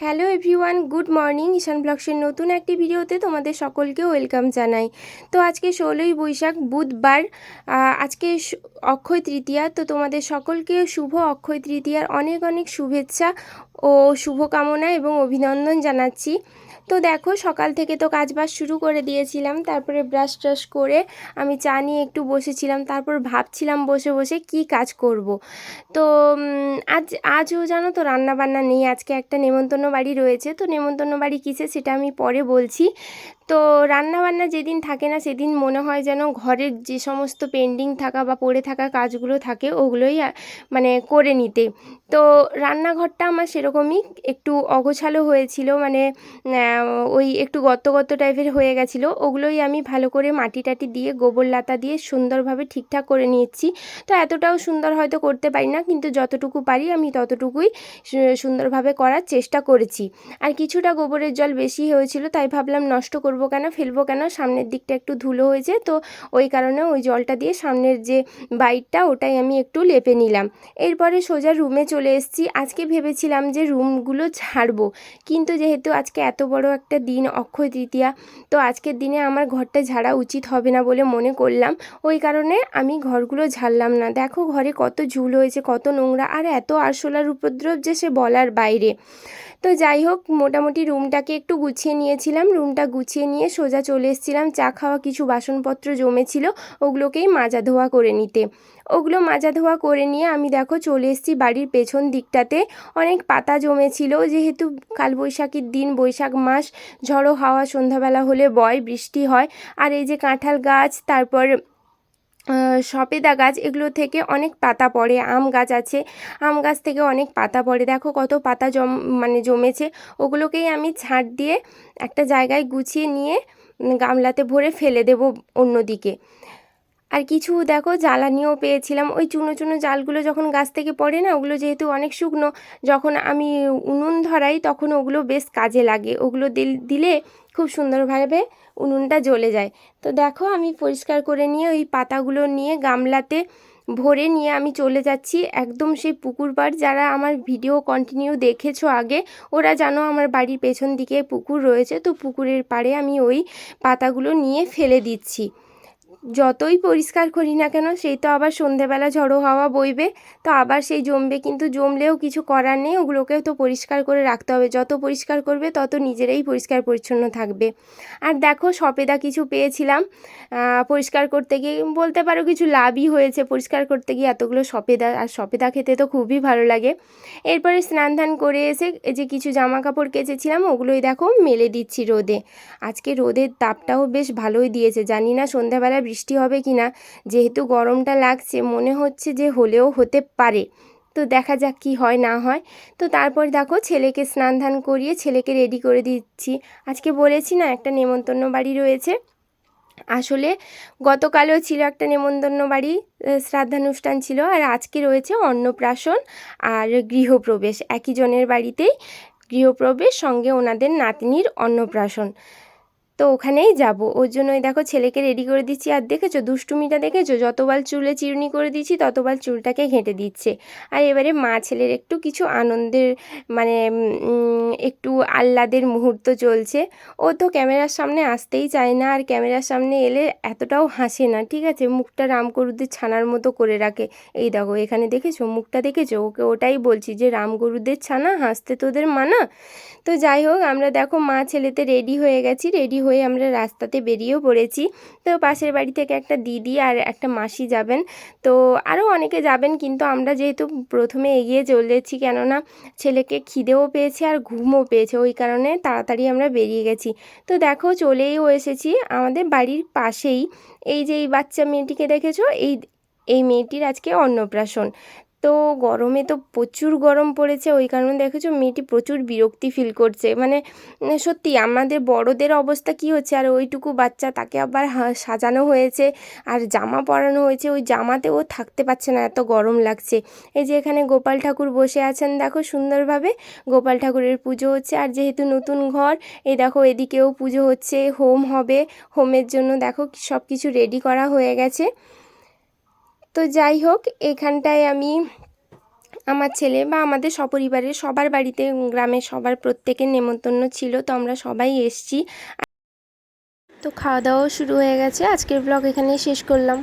Hello everyone, good morning. Ishan ব্লগসের নতুন একটি ভিডিওতে তোমাদের সকলকে ওয়েলকাম জানাই। তো আজকে ষোলোই বৈশাখ, বুধবার আজকে অক্ষয় তৃতীয়া। তো তোমাদের সকলকে শুভ অক্ষয় তৃতীয়ার অনেক অনেক শুভেচ্ছা ও শুভকামনা এবং অভিনন্দন জানাচ্ছি। তো দেখো, সকাল থেকে তো কাজ কাজবাজ শুরু করে দিয়েছিলাম, তারপরে ব্রাশ ট্রাশ করে আমি চা নিয়ে একটু বসেছিলাম, তারপর ভাবছিলাম বসে বসে কি কাজ করব। তো আজ, আজও জানো তো রান্না বান্না নেই, আজকে একটা নেমন্তন্ন বাড়ি রয়েছে। তো নেমন্তন্ন বাড়ি কিসে সেটা আমি পরে বলছি। তো রান্না বান্না যেদিন থাকে না সেদিন মনে হয় যেন ঘরের যে সমস্ত পেন্ডিং থাকা বা পড়ে থাকা কাজগুলো থাকে ওগুলোই মানে করে নিতে। তো রান্নাঘরটা আমার সেরকমই একটু অগোছালো হয়েছিল মানে ওই একটু গর্ত গর্ত টাইপের হয়ে গেছিল। ওগুলোই আমি ভালো করে মাটি টাটি দিয়ে, গোবর লাতা দিয়ে সুন্দরভাবে ঠিকঠাক করে নিচ্ছি তো এতটাও সুন্দর হয়তো করতে পারি না, কিন্তু যতটুকু পারি আমি ততটুকুই সুন্দরভাবে করার চেষ্টা করেছি। আর কিছুটা গোবরের জল বেশি হয়েছিল, তাই ভাবলাম নষ্ট করব কেন, ফেলব কেন, সামনের দিকটা একটু ধুলো হয়েছে তো ওই কারণে ওই জলটা দিয়ে সামনের যে বাইকটা ওটাই আমি একটু লেপে নিলাম। এরপরে সোজা রুমে চলে এসেছি। আজকে ভেবেছিলাম যে রুমগুলো ঝাড়বো, কিন্তু যেহেতু আজকে এত বড় একটা দিন, অক্ষয় তৃতীয়া, তো আজকের দিনে আমার ঘরটা ঝাড়া উচিত হবে না বলে মনে করলাম। ওই কারণে আমি ঘরগুলো ঝাড়লাম না। দেখো ঘরে কত ঝুল হয়েছে, কত নোংরা, আর এত আরশোলার উপদ্রব যে সে বলার বাইরে। তো যাই হোক, মোটামুটি রুমটাকে একটু গুছিয়ে নিয়েছিলাম। রুমটা গুছিয়ে নিয়ে সোজা চলে এসেছিলাম। চা খাওয়া কিছু বাসনপত্র জমেছিল, ওগুলোকেই মাজা ধোয়া করে নিতে। ওগুলো মাজা ধোয়া করে নিয়ে আমি দেখো চলে এসেছি বাড়ির পেছন দিকটাতে। অনেক পাতা জমেছিল, যেহেতু কালবৈশাখীর দিন, বৈশাখ মাস, ঝড়ো হাওয়া, সন্ধ্যাবেলা হলে বয় বৃষ্টি হয়। আর এই যে কাঁঠাল গাছ, তারপর সবেদা গাছ, এগুলো থেকে অনেক পাতা পড়ে, আম গাছ আছে। আম গাছ থেকে অনেক পাতা পড়ে। দেখো কত পাতা জম মানে জমেছে। ওগুলোকেই আমি ঝাড় দিয়ে একটা জায়গায় গুছিয়ে নিয়ে গামলাতে ভরে ফেলে দেব অন্যদিকে। আর কিছু, দেখো, জ্বালানিও পেয়েছিলাম। ওই চুনো চুনো জালগুলো যখন গাছ থেকে পড়ে না, ওগুলো যেহেতু অনেক শুকনো, যখন আমি উনুন ধরাই, তখন ওগুলো বেশ কাজে লাগে। ওগুলো দিলে খুব সুন্দরভাবে উনুনটা জ্বলে যায়। তো দেখো আমি পরিষ্কার করে নিয়ে ওই পাতাগুলো নিয়ে গামলাতে ভরে নিয়ে আমি চলে যাচ্ছি। একদম সেই পুকুর পাড়, যারা আমার ভিডিও কন্টিনিউ দেখেছ আগে, ওরা জানো আমার বাড়ির পেছন দিকে পুকুর রয়েছে। তো পুকুরের পাড়ে আমি ওই পাতাগুলো নিয়ে ফেলে দিচ্ছি। যতই পরিষ্কার করি না কেন, সেই তো আবার সন্ধেবেলা ঝড়ো হাওয়া বইবে, তো আবার সেই জমবে। কিন্তু জমলেও কিছু করার নেই, ওগুলোকেও তো পরিষ্কার করে রাখতে হবে। যত পরিষ্কার করবে, তত নিজেরাই পরিষ্কার পরিচ্ছন্ন থাকবে। আর দেখো সপেদা কিছু পেয়েছিলাম। পরিষ্কার করতে গিয়ে বলতে পারো কিছু লাভই হয়েছে পরিষ্কার করতে গিয়ে। এতগুলো সপেদা আর সপেদা খেতে তো খুবই ভালো লাগে। এরপরে স্নান ধান করে এসে যে কিছু জামা কাপড় কেচেছিলাম, ওগুলোই দেখো মেলে দিচ্ছি রোদে। আজকে রোদের তাপটাও বেশ ভালোই দিয়েছে। জানি না সন্ধ্যাবেলা বৃষ্টি হবে কি না যেহেতু গরমটা লাগছে, মনে হচ্ছে যে হলেও হতে পারে। তো দেখা যাক কি হয়, না হয়। তো তারপর দেখো, ছেলেকে স্নান ধান করিয়ে ছেলেকে রেডি করে দিচ্ছি। আজকে বলেছি না, একটা নেমন্তন্ন বাড়ি রয়েছে। আসলে গতকালও ছিল একটা নেমন্তন্ন বাড়ি শ্রাদ্ধানুষ্ঠান ছিল, আর আজকে রয়েছে অন্নপ্রাশন আর গৃহপ্রবেশ। একই জনের বাড়িতেই গৃহপ্রবেশ, সঙ্গে ওনাদের নাতনির অন্নপ্রাশন। তো ওখানেই যাব। ওর জন্যই দেখো ছেলেকে রেডি করে দিচ্ছি। আর দেখেছ, দুষ্টুমিটা দেখেছ? যতবার চুলে চিরুনি করে দিচ্ছি ততবার চুলটাকে ঘেঁটে দিচ্ছে। আর এবারে মা ছেলের একটু কিছু আনন্দের মানে একটু আহ্লাদের মুহূর্ত চলছে। ও তো ক্যামেরার সামনে আসতেই চায় না। আর ক্যামেরার সামনে এলে এতটাও হাসে না, ঠিক আছে? মুখটা রামগরুদের ছানার মতো করে রাখে। এই দেখো, এখানে দেখেছ? মুখটা দেখেছ? ওকে ওটাই বলছি যে, রামগরুদের ছানা? হাসতে তোদের মানা? তো যাই হোক, আমরা দেখো মা ছেলেতে রেডি হয়ে গেছি। রেডি হয়ে আমরা রাস্তাতে বেরিয়েও পড়েছি। তো পাশের বাড়ি থেকে একটা দিদি আর একটা মাসি যাবেন। তো আরও অনেকে যাবেন কিন্তু আমরা যেহেতু প্রথমে এগিয়ে চলেছি কেননা ছেলেকে খিদেও পেয়েছে আর ঘুমও পেয়েছে, ওই কারণে তাড়াতাড়ি আমরা বেরিয়ে গেছি। তো দেখো চলেইও এসেছি আমাদের বাড়ির পাশেই। এই যে এই বাচ্চা মেয়েটিকে দেখেছ? এই এই মেয়েটির আজকে অন্নপ্রাশন। তো গরমে তো প্রচুর গরম পড়েছে, ওই কারণে দেখেছ মেয়েটি প্রচুর বিরক্তি ফিল করছে। মানে সত্যি আমাদের বড়দের অবস্থা কি হচ্ছে, আর ওইটুকু বাচ্চা তাকে আবার সাজানো হয়েছে, আর জামা পরানো হয়েছে, ওই জামাতে ও থাকতে পারছে না, এত গরম লাগছে। এই যে এখানে গোপাল ঠাকুর বসে আছেন, দেখো সুন্দরভাবে গোপাল ঠাকুরের পুজো হচ্ছে, আর যেহেতু নতুন ঘর, এই দেখো এদিকেও পুজো হচ্ছে, হোম হবে, হোমের জন্য দেখো সব কিছু রেডি করা হয়ে গেছে। তো যাই হোক, এখানটায় আমি আমার ছেলে বা আমাদের সপরিবারের সবার বাড়িতে, গ্রামের সবার প্রত্যেকের নেমন্তন্ন ছিল, তো আমরা সবাই এসছি। তো খাওয়া দাওয়াও শুরু হয়ে গেছে। আজকের ব্লগ এখানেই শেষ করলাম।